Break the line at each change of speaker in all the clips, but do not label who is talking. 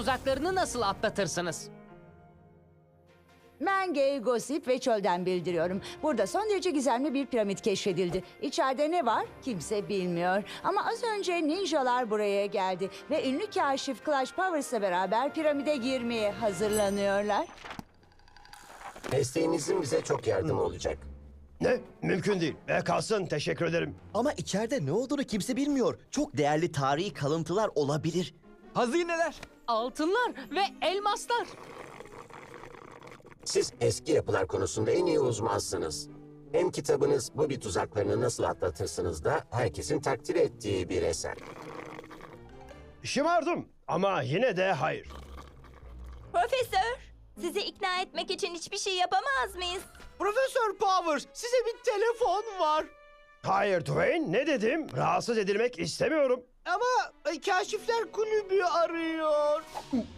tuzaklarını nasıl atlatırsınız?
Ben Gay Gossip ve Çöl'den bildiriyorum. Burada son derece gizemli bir piramit keşfedildi. İçeride ne var kimse bilmiyor. Ama az önce ninjalar buraya geldi. Ve ünlü kaşif Clash Powers'la beraber piramide girmeye hazırlanıyorlar.
Desteğinizin bize çok yardım olacak.
Ne? Mümkün değil. E kalsın teşekkür ederim.
Ama içeride ne olduğunu kimse bilmiyor. Çok değerli tarihi kalıntılar olabilir.
Hazineler.
Altınlar ve elmaslar.
Siz eski yapılar konusunda en iyi uzmansınız. Hem kitabınız bu bir tuzaklarını nasıl atlatırsınız da herkesin takdir ettiği bir eser.
Şımardım ama yine de hayır.
Profesör, sizi ikna etmek için hiçbir şey yapamaz mıyız?
Profesör Powers size bir telefon var.
Hayır Dwayne ne dedim? Rahatsız edilmek istemiyorum.
Ama e, kaşifler kulübü arıyor.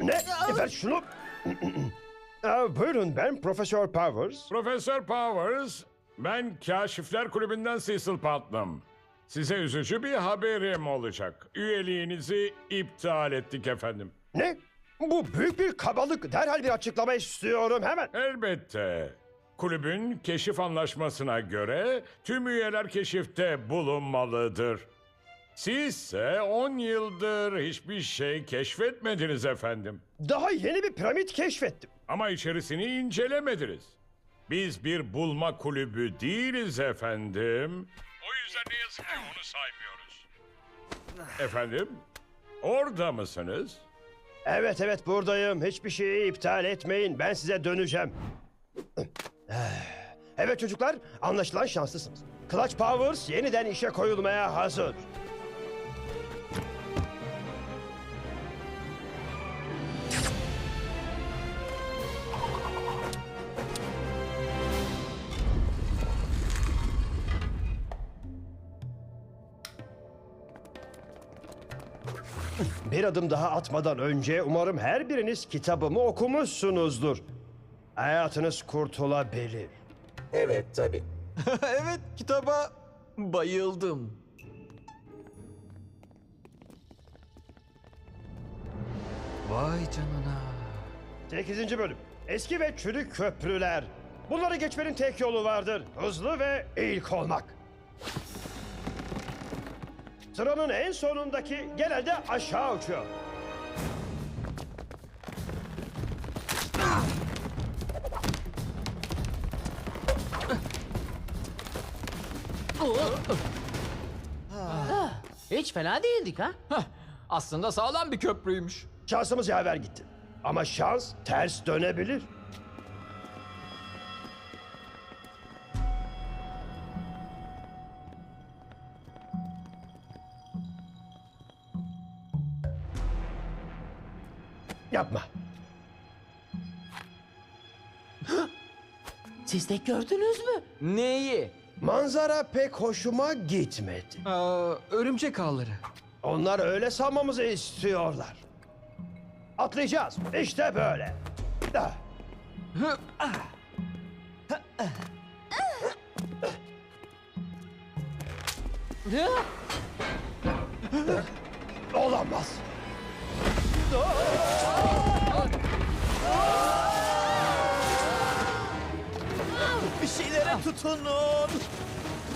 Ne? Ver şunu. Aa, buyurun ben Profesör Powers.
Profesör Powers, ben Kaşifler Kulübü'nden Cecil Putnam. Size üzücü bir haberim olacak. Üyeliğinizi iptal ettik efendim.
Ne? Bu büyük bir kabalık. Derhal bir açıklama istiyorum hemen.
Elbette. Kulübün keşif anlaşmasına göre tüm üyeler keşifte bulunmalıdır. Sizse 10 yıldır hiçbir şey keşfetmediniz efendim.
Daha yeni bir piramit keşfettim.
Ama içerisini incelemediniz. Biz bir bulma kulübü değiliz efendim. O yüzden ne yazık ki onu saymıyoruz. Efendim? Orada mısınız?
Evet evet buradayım. Hiçbir şeyi iptal etmeyin. Ben size döneceğim. Evet çocuklar anlaşılan şanslısınız. Clutch Powers yeniden işe koyulmaya hazır. Bir adım daha atmadan önce umarım her biriniz kitabımı okumuşsunuzdur. Hayatınız kurtulabilir.
Evet tabii.
evet kitaba bayıldım. Vay canına.
8. bölüm. Eski ve çürük köprüler. Bunları geçmenin tek yolu vardır. Hızlı ve ilk olmak. Sıranın en sonundaki genelde aşağı uçuyor.
Hiç fena değildik ha?
Aslında sağlam bir köprüymüş.
Şansımız yaver gitti. Ama şans ters dönebilir.
De gördünüz mü?
Neyi?
Manzara pek hoşuma gitmedi.
Aa, örümcek ağları.
Onlar öyle sanmamızı istiyorlar. Atlayacağız. İşte böyle. Ah.
Hı, ah.
Olamaz.
Tutunun.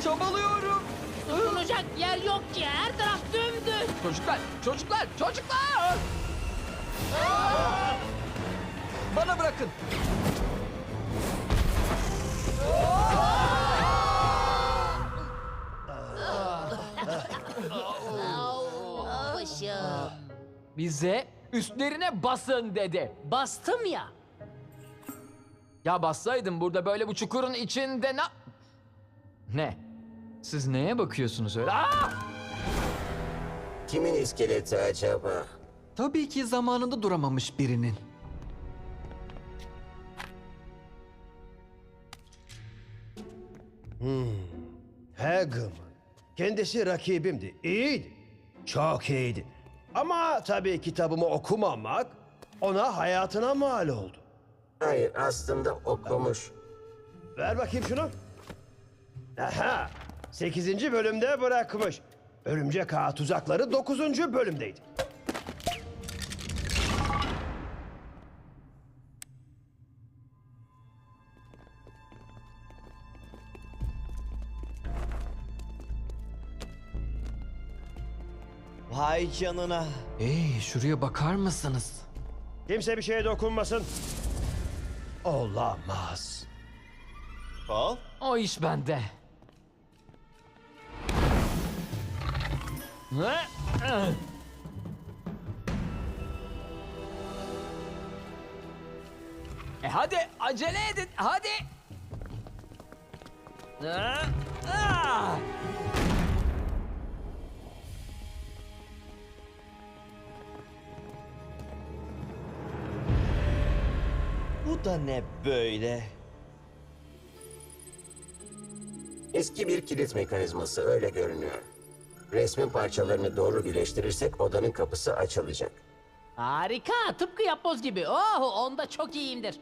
Çabalıyorum.
Tutunacak yer yok ki. Her taraf dümdüz.
Çocuklar, çocuklar, çocuklar! Bana bırakın. Bize üstlerine basın dedi.
Bastım ya.
Ya bassaydım burada böyle bu çukurun içinde ne... Ne? Siz neye bakıyorsunuz öyle? Aa!
Kimin iskeleti acaba?
Tabii ki zamanında duramamış birinin.
Haggum. Kendisi rakibimdi. İyiydi. Çok iyiydi. Ama tabii kitabımı okumamak ona hayatına mal oldu.
Hayır aslında okumuş.
Ver bakayım şunu. Aha! Sekizinci bölümde bırakmış. Örümcek Ağa tuzakları dokuzuncu bölümdeydi.
Vay canına.
Hey şuraya bakar mısınız?
Kimse bir şeye dokunmasın. Olamaz.
Paul?
O iş bende. E hadi acele edin hadi. Ah, ah.
Da ne böyle?
Eski bir kilit mekanizması öyle görünüyor. Resmin parçalarını doğru birleştirirsek odanın kapısı açılacak.
Harika. Tıpkı yapboz gibi. Oh onda çok iyiyimdir.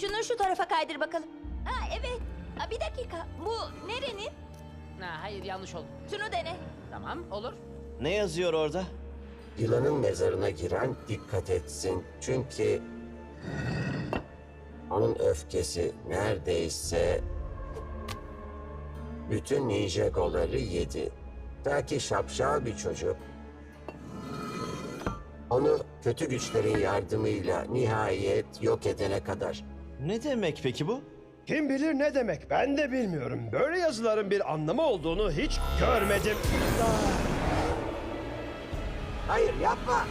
Şunu şu tarafa kaydır bakalım. Ha evet. Ha, bir dakika. Bu nerenin?
Ha, hayır yanlış oldu.
Şunu dene.
Tamam olur.
Ne yazıyor orada?
Yılanın mezarına giren dikkat etsin. Çünkü onun öfkesi neredeyse bütün Ninjago'ları yedi. Ta ki şapşal bir çocuk onu kötü güçlerin yardımıyla nihayet yok edene kadar.
Ne demek peki bu?
Kim bilir ne demek ben de bilmiyorum. Böyle yazıların bir anlamı olduğunu hiç görmedim.
Hayır yapma!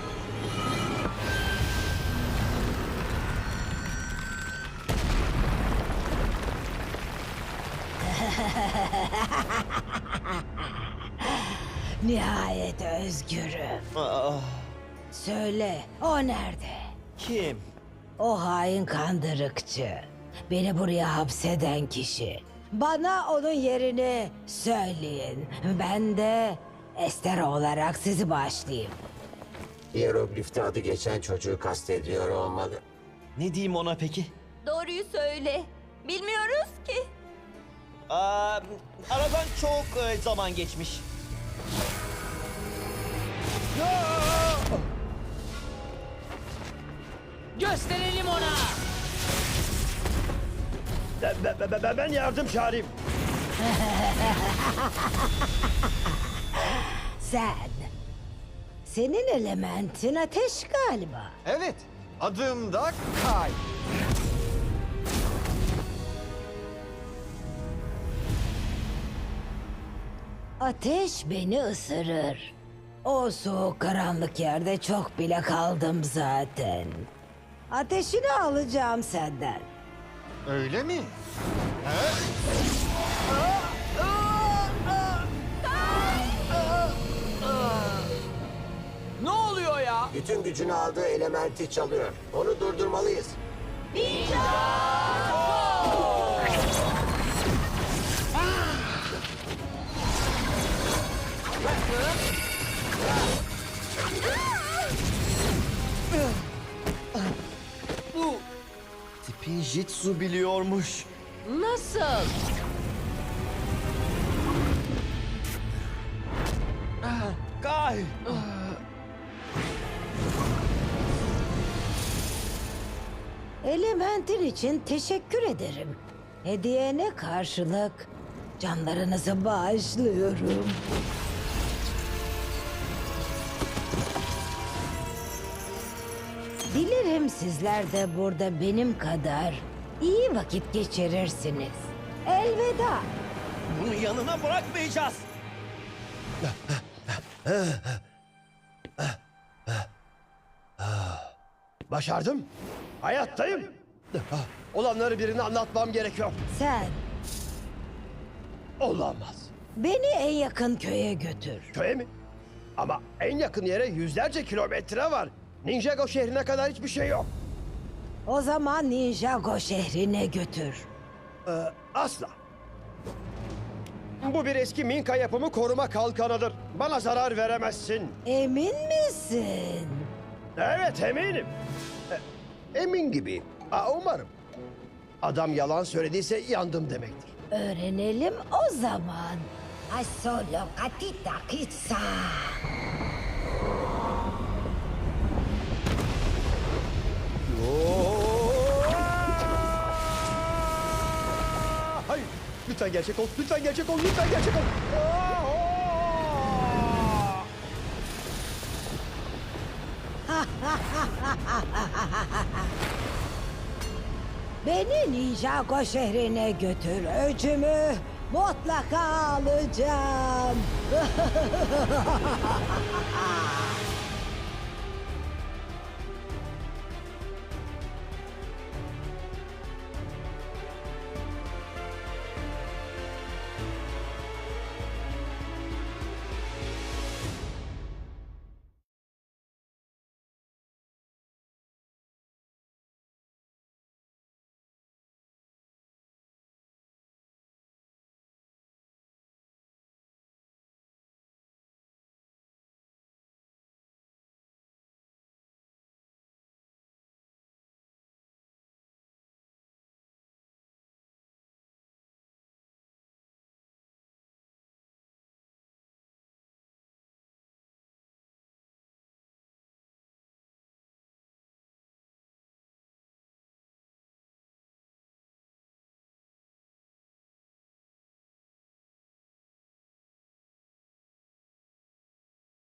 Nihayet özgürüm.
Aa,
Söyle, o nerede?
kim?
O hain kandırıkçı. Beni buraya hapseden kişi. Bana onun yerini söyleyin. Ben de Esther olarak sizi başlayayım.
Hieroglifte adı geçen çocuğu kastediyor olmalı.
Ne diyeyim ona peki?
Doğruyu söyle. Bilmiyoruz ki.
Aa, aradan çok e, zaman geçmiş.
Gösterelim ona.
Be- be- be- be- Ben yardım çağırayım.
Sen. Senin elementin ateş galiba.
Evet, adım da Kay.
Ateş beni ısırır. O soğuk karanlık yerde çok bile kaldım zaten. Ateşini alacağım senden.
Öyle mi?
Ne oluyor ya?
Bütün gücünü aldığı elementi çalıyor. Onu durdurmalıyız.
Tipin jitsu biliyormuş.
Nasıl?
Kay!
Elementin için teşekkür ederim. Hediyene karşılık canlarınızı bağışlıyorum. Sizler de burada benim kadar iyi vakit geçirirsiniz. Elveda.
Bunu yanına bırakmayacağız.
Başardım. Hayattayım. Olanları birine anlatmam gerekiyor.
Sen
Olamaz.
beni en yakın köye götür.
Köye mi? Ama en yakın yere yüzlerce kilometre var. Ninjago şehrine kadar hiçbir şey yok.
O zaman Ninjago şehrine götür.
Ee, asla. Bu bir eski Minka yapımı koruma kalkanıdır. Bana zarar veremezsin.
Emin misin?
Evet eminim. E, emin gibiyim. Aa, umarım. Adam yalan söylediyse yandım demektir.
Öğrenelim o zaman. Asolo katita kitsa.
Lütfen gerçek ol. Lütfen gerçek ol. Lütfen gerçek ol. Ah, ah, ah.
Beni Nijako şehrine götür. Öcümü mutlaka alacağım.